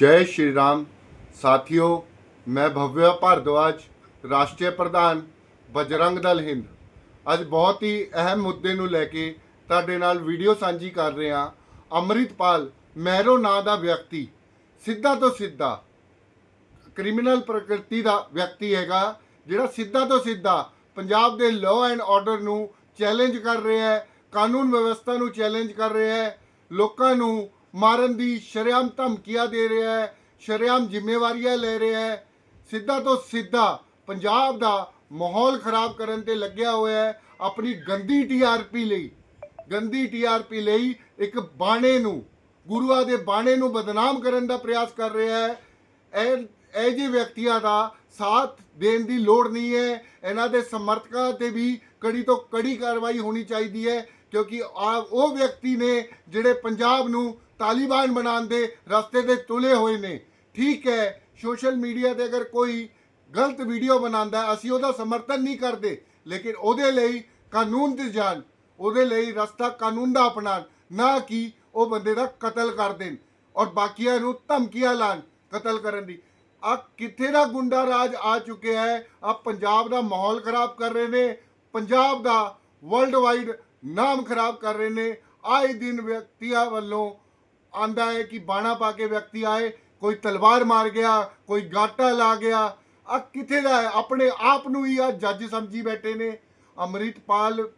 ਜੈ ਸ਼੍ਰੀ ਰਾਮ। ਸਾਥੀਓ, ਮੈਂ ਭਵਿਆ ਭਾਰਦਵਾਜ, ਰਾਸ਼ਟਰੀ ਪ੍ਰਧਾਨ ਬਜਰੰਗ ਦਲ ਹਿੰਦ। ਅੱਜ ਬਹੁਤ ਹੀ ਅਹਿਮ ਮੁੱਦੇ ਨੂੰ ਲੈ ਕੇ ਤੁਹਾਡੇ ਨਾਲ ਵੀਡੀਓ ਸਾਂਝੀ ਕਰ ਰਹੇ ਹਾਂ। ਅੰਮ੍ਰਿਤਪਾਲ ਮਹਿਰੋ ਨਾਂ ਦਾ ਵਿਅਕਤੀ, ਸਿੱਧਾ ਤੋਂ ਸਿੱਧਾ, ਕ੍ਰਿਮੀਨਲ ਪ੍ਰਕਿਰਤੀ ਦਾ ਵਿਅਕਤੀ ਹੈਗਾ, ਜਿਹੜਾ ਸਿੱਧਾ ਤੋਂ ਸਿੱਧਾ ਪੰਜਾਬ ਦੇ ਲਾਅ ਐਂਡ ਆਰਡਰ ਨੂੰ ਚੈਲੰਜ ਕਰ ਰਿਹਾ ਹੈ, ਕਾਨੂੰਨ ਵਿਵਸਥਾ ਨੂੰ ਚੈਲੰਜ ਕਰ ਰਿਹਾ ਹੈ, ਲੋਕਾਂ ਨੂੰ ਮਾਰਨ ਦੀ ਸ਼ਰੇਆਮ ਧਮਕੀਆਂ ਦੇ ਰਿਹਾ ਹੈ, ਸ਼ਰੇਆਮ ਜ਼ਿੰਮੇਵਾਰੀਆਂ ਲੈ ਰਿਹਾ ਹੈ। ਸਿੱਧਾ ਤੋਂ ਸਿੱਧਾ ਪੰਜਾਬ ਦਾ ਮਾਹੌਲ ਖਰਾਬ ਕਰਨ ਤੇ ਲੱਗਿਆ ਹੋਇਆ ਹੈ ਆਪਣੀ ਗੰਦੀ ਟੀਆਰਪੀ ਲਈ। ਗੰਦੀ ਟੀਆਰਪੀ ਲਈ ਇੱਕ ਬਾਣੇ ਨੂੰ, ਗੁਰੂਆਂ ਦੇ ਬਾਣੇ ਨੂੰ ਬਦਨਾਮ ਕਰਨ ਦਾ ਪ੍ਰਯਾਸ ਕਰ ਰਿਹਾ ਹੈ। ਇਹ ਇਹ ਜਿਹੇ ਵਿਅਕਤੀਆਂ ਦਾ ਸਾਥ ਦੇਣ ਦੀ ਲੋੜ ਨਹੀਂ ਹੈ। ਇਹਨਾਂ ਦੇ ਸਮਰਥਕਾਂ ਤੇ ਵੀ ਕੜੀ ਤੋਂ ਕੜੀ ਕਾਰਵਾਈ ਹੋਣੀ ਚਾਹੀਦੀ ਹੈ। ਕਿਉਂਕਿ ਆ ਉਹ ਵਿਅਕਤੀ ਨੇ ਜਿਹੜੇ ਪੰਜਾਬ ਨੂੰ ਤਾਲਿਬਾਨ ਬਣਾਉਣ ਦੇ ਰਸਤੇ ਤੇ ਤੁਲੇ ਹੋਏ ਨੇ। ਠੀਕ ਹੈ, ਸੋਸ਼ਲ ਮੀਡੀਆ ਤੇ ਅਗਰ ਕੋਈ ਗਲਤ ਵੀਡੀਓ ਬਣਾਉਂਦਾ, ਅਸੀਂ ਉਹਦਾ ਸਮਰਥਨ ਨਹੀਂ ਕਰਦੇ, ਲੇਕਿਨ ਉਹਦੇ ਲਈ ਕਾਨੂੰਨ 'ਤੇ ਜਾਣ ਉਹਦੇ ਲਈ ਰਸਤਾ ਕਾਨੂੰਨ ਦਾ ਅਪਣਾਉਣ, ਨਾ ਕਿ ਉਹ ਬੰਦੇ ਦਾ ਕਤਲ ਕਰ ਦੇਣ ਔਰ ਬਾਕੀਆਂ ਨੂੰ ਧਮਕੀਆਂ ਲਾਣ ਕਤਲ ਕਰਨ ਦੀ। ਆ ਕਿੱਥੇ ਦਾ ਗੁੰਡਾ ਰਾਜ ਆ ਚੁੱਕਿਆ ਹੈ? ਆ ਪੰਜਾਬ ਦਾ ਮਾਹੌਲ ਖਰਾਬ ਕਰ ਰਹੇ ਨੇ। ਪੰਜਾਬ ਦਾ ਵਰਲਡ ਵਾਈਡ ਨਾਮ ਖਰਾਬ ਕਰ ਰਹੇ ਨੇ। ਆਏ ਦਿਨ ਵਿਅਕਤੀਆਂ ਵੱਲੋਂ ਆਂਦਾ ਹੈ ਕਿ ਬਾਣਾ ਪਾ ਕੇ ਵਿਅਕਤੀ ਆਏ, ਕੋਈ ਤਲਵਾਰ ਮਾਰ ਗਿਆ, ਕੋਈ ਗਾਟਾ ਲਾ ਗਿਆ। ਆ ਕਿੱਥੇ ਦਾ ਹੈ? ਆਪਣੇ ਆਪ ਨੂੰ ਹੀ ਆ ਜੱਜ ਸਮਝੀ ਬੈਠੇ ਨੇ। ਅੰਮ੍ਰਿਤਪਾਲ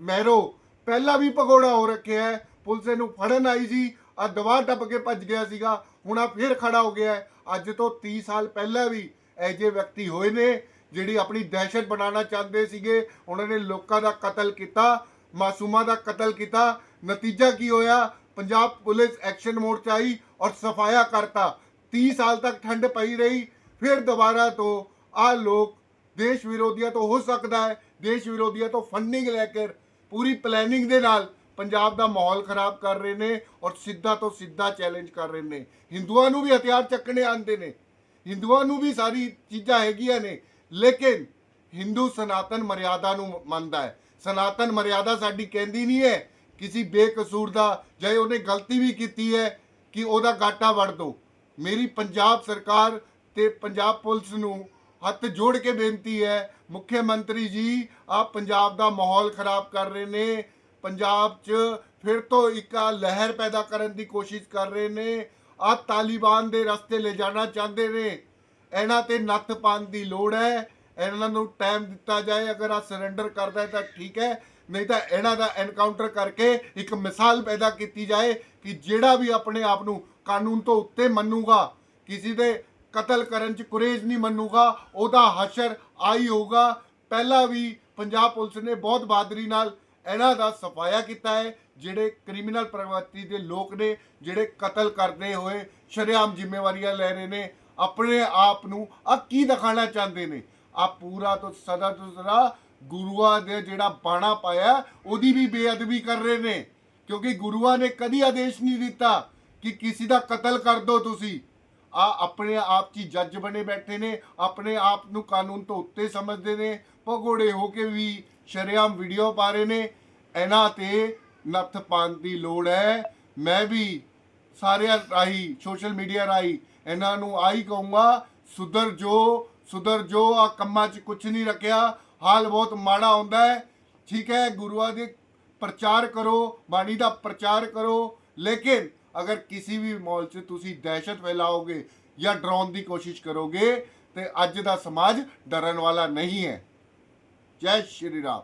ਮਹਿਰੋ, ਪਹਿਲਾਂ ਵੀ ਭਗੌੜਾ ਹੋ ਰੱਖਿਆ ਹੈ। ਪੁਲਿਸ ਨੂੰ ਫੜਨ ਆਈ ਸੀ। ਆ ਦਵਾ ਟੱਪ ਕੇ ਭੱਜ ਗਿਆ ਸੀਗਾ। ਹੁਣ ਆ ਫੇਰ ਖੜਾ ਹੋ ਗਿਆ ਅੱਜ ਤੋਂ 30 ਸਾਲ ਪਹਿਲਾਂ ਵੀ ਇਹ ਜਿਹੇ ਵਿਅਕਤੀ ਹੋਏ ਨੇ, ਜਿਹੜੀ ਆਪਣੀ ਦਹਿਸ਼ਤ ਬਣਾਉਣਾ ਚਾਹੁੰਦੇ ਸੀਗੇ। ਉਹਨਾਂ ਨੇ ਲੋਕਾਂ ਦਾ ਕਤਲ ਕੀਤਾ। ਮਾਸੂਮਾਂ ਦਾ ਕਤਲ ਕੀਤਾ। ਨਤੀਜਾ ਕੀ ਹੋਇਆ? ਪੰਜਾਬ ਪੁਲਿਸ ਐਕਸ਼ਨ ਮੋਡ 'ਚ ਆਈ ਔਰ ਸਫਾਇਆ ਕਰਤਾ। 30 ਸਾਲ ਤੱਕ ਠੰਡ ਪਈ ਰਹੀ, ਫਿਰ ਦੁਬਾਰਾ ਤੋਂ ਆ ਲੋਕ ਦੇਸ਼ ਵਿਰੋਧੀਆਂ ਤੋਂ ਹੋ ਸਕਦਾ ਹੈ। ਦੇਸ਼ ਵਿਰੋਧੀਆਂ ਤੋਂ ਫੰਡਿੰਗ ਲੈ ਕੇ ਪੂਰੀ ਪਲੈਨਿੰਗ ਦੇ ਨਾਲ ਪੰਜਾਬ ਦਾ ਮਾਹੌਲ ਖਰਾਬ ਕਰ ਰਹੇ ਨੇ ਔਰ ਸਿੱਧਾ ਤੋਂ ਸਿੱਧਾ ਚੈਲੰਜ ਕਰ ਰਹੇ ਨੇ। ਹਿੰਦੂਆਂ ਨੂੰ ਵੀ ਹਥਿਆਰ ਚੱਕਣੇ ਆਉਂਦੇ ਨੇ। ਹਿੰਦੂਆਂ ਨੂੰ ਵੀ ਸਾਰੀ ਚੀਜ਼ਾਂ ਹੈਗੀਆਂ ਨੇ। ਲੇਕਿਨ ਹਿੰਦੂ ਸਨਾਤਨ ਮਰਿਆਦਾ ਨੂੰ ਮੰਨਦਾ ਹੈ। ਸਨਾਤਨ ਮਰਿਆਦਾ ਸਾਡੀ ਕਹਿੰਦੀ ਨਹੀਂ ਹੈ, ਕਿਸੇ ਬੇਕਸੂਰ ਦਾ, ਜੇ ਉਹਨੇ ਗਲਤੀ ਵੀ ਕੀਤੀ ਹੈ ਕਿ ਉਹਦਾ ਗਾਟਾ ਵੜ ਦੋ। ਮੇਰੀ ਪੰਜਾਬ ਸਰਕਾਰ ਤੇ ਪੰਜਾਬ ਪੁਲਿਸ ਨੂੰ ਹੱਥ ਜੋੜ ਕੇ ਬੇਨਤੀ ਹੈ ਮੁੱਖ ਮੰਤਰੀ ਜੀ ਆਪ ਪੰਜਾਬ ਦਾ ਮਾਹੌਲ ਖਰਾਬ ਕਰ ਰਹੇ ਨੇ, ਪੰਜਾਬ 'ਚ ਫਿਰ ਤੋਂ ਇੱਕ ਲਹਿਰ ਪੈਦਾ ਕਰਨ ਦੀ ਕੋਸ਼ਿਸ਼ ਕਰ ਰਹੇ ਨੇ ਆ ਤਾਲਿਬਾਨ ਦੇ ਰਸਤੇ ਲੈ ਜਾਣਾ ਚਾਹੁੰਦੇ ਨੇ, ਇਹਨਾਂ ਤੇ ਨੱਥ ਪਾਉਣ ਦੀ ਲੋੜ ਹੈ। ਇਹਨਾਂ ਨੂੰ ਟਾਈਮ ਦਿੱਤਾ ਜਾਏ, ਅਗਰ ਆ ਸਰੈਂਡਰ ਕਰਦਾ ਹੈ ਤਾਂ ਠੀਕ ਹੈ, ਨਹੀਂ ਤਾਂ ਇਹਨਾਂ ਦਾ ਐਨਕਾਊਂਟਰ ਕਰਕੇ ਇੱਕ ਮਿਸਾਲ ਪੈਦਾ ਕੀਤੀ ਜਾਏ ਕਿ ਜਿਹੜਾ ਵੀ ਆਪਣੇ ਆਪ ਨੂੰ ਕਾਨੂੰਨ ਤੋਂ ਉੱਤੇ ਮੰਨੂਗਾ, ਕਿਸੇ ਦੇ ਕਤਲ ਕਰਨ ਚ ਕੁਰੇਜ ਨਹੀਂ ਮੰਨੂਗਾ, ਉਹਦਾ ਹਸ਼ਰ ਆਈ ਹੋਊਗਾ। ਪਹਿਲਾਂ ਵੀ ਪੰਜਾਬ ਪੁਲਿਸ ਨੇ ਬਹੁਤ ਬਹਾਦਰੀ ਨਾਲ ਇਹਨਾਂ ਦਾ ਸਫਾਇਆ ਕੀਤਾ ਹੈ, ਜਿਹੜੇ ਕ੍ਰਿਮੀਨਲ ਪ੍ਰਵਰਤੀ ਦੇ ਲੋਕ ਨੇ, ਜਿਹੜੇ ਕਤਲ ਕਰਦੇ ਹੋਏ ਸ਼ਰੇਆਮ ਜ਼ਿੰਮੇਵਾਰੀਆਂ ਲੈ ਰਹੇ ਨੇ, ਆਪਣੇ ਆਪ ਨੂੰ ਆ ਕੀ ਦਿਖਾਣਾ ਚਾਹੁੰਦੇ ਨੇ? ਆ ਪੂਰਾ ਤੋਂ ਸਦਾ ਤੋਂ ਸਦਾ ਗੁਰੂਆਂ ਦੇ ਜਿਹੜਾ ਬਾਣਾ ਪਾਇਆ, ਉਹਦੀ ਵੀ ਬੇਅਦਬੀ ਕਰ ਰਹੇ ਨੇ। ਕਿਉਂਕਿ ਗੁਰੂਆਂ ਨੇ ਕਦੀ ਆਦੇਸ਼ ਨਹੀਂ ਦਿੱਤਾ ਕਿ ਕਿਸੇ ਦਾ ਕਤਲ ਕਰ ਦਿਓ ਤੁਸੀਂ। ਆ ਆਪਣੇ ਆਪ 'ਚ ਹੀ ਜੱਜ ਬਣੇ ਬੈਠੇ ਨੇ, ਆਪਣੇ ਆਪ ਨੂੰ ਕਾਨੂੰਨ ਤੋਂ ਉੱਤੇ ਸਮਝਦੇ ਨੇ, ਭਗੋੜੇ ਹੋ ਕੇ ਵੀ ਸ਼ਰੇਆਮ ਵੀਡੀਓ ਪਾ ਰਹੇ ਨੇ। ਇਹਨਾਂ ਤੇ ਨੱਥ ਪਾਉਣ ਦੀ ਲੋੜ ਹੈ। ਮੈਂ ਵੀ ਸਾਰਿਆਂ ਰਾਹੀਂ ਸੋਸ਼ਲ ਮੀਡੀਆ ਰਾਹੀਂ ਇਹਨਾਂ ਨੂੰ ਆਈ ਕਹੂੰਗਾ, ਸੁਧਰ ਜੋ ਸੁਧਰ ਜੋ ਆ ਕੰਮਾਂ 'ਚ ਕੁਝ ਨਹੀਂ ਰੱਖਿਆ। ਹਾਲ ਬਹੁਤ ਮਾੜਾ ਹੁੰਦਾ ਹੈ। ਠੀਕ ਹੈ, ਗੁਰੂਆਂ ਦੇ ਪ੍ਰਚਾਰ ਕਰੋ, ਬਾਣੀ ਦਾ ਪ੍ਰਚਾਰ ਕਰੋ। ਲੇਕਿਨ ਅਗਰ ਕਿਸੇ ਵੀ ਮਾਹੌਲ 'ਚ ਤੁਸੀਂ ਦਹਿਸ਼ਤ ਫੈਲਾਓਗੇ ਜਾਂ ਡਰਾਉਣ ਦੀ ਕੋਸ਼ਿਸ਼ ਕਰੋਗੇ, ਤੇ ਅੱਜ ਦਾ ਸਮਾਜ ਡਰਨ ਵਾਲਾ ਨਹੀਂ ਹੈ। ਜੈ ਸ਼੍ਰੀ ਰਾਮ।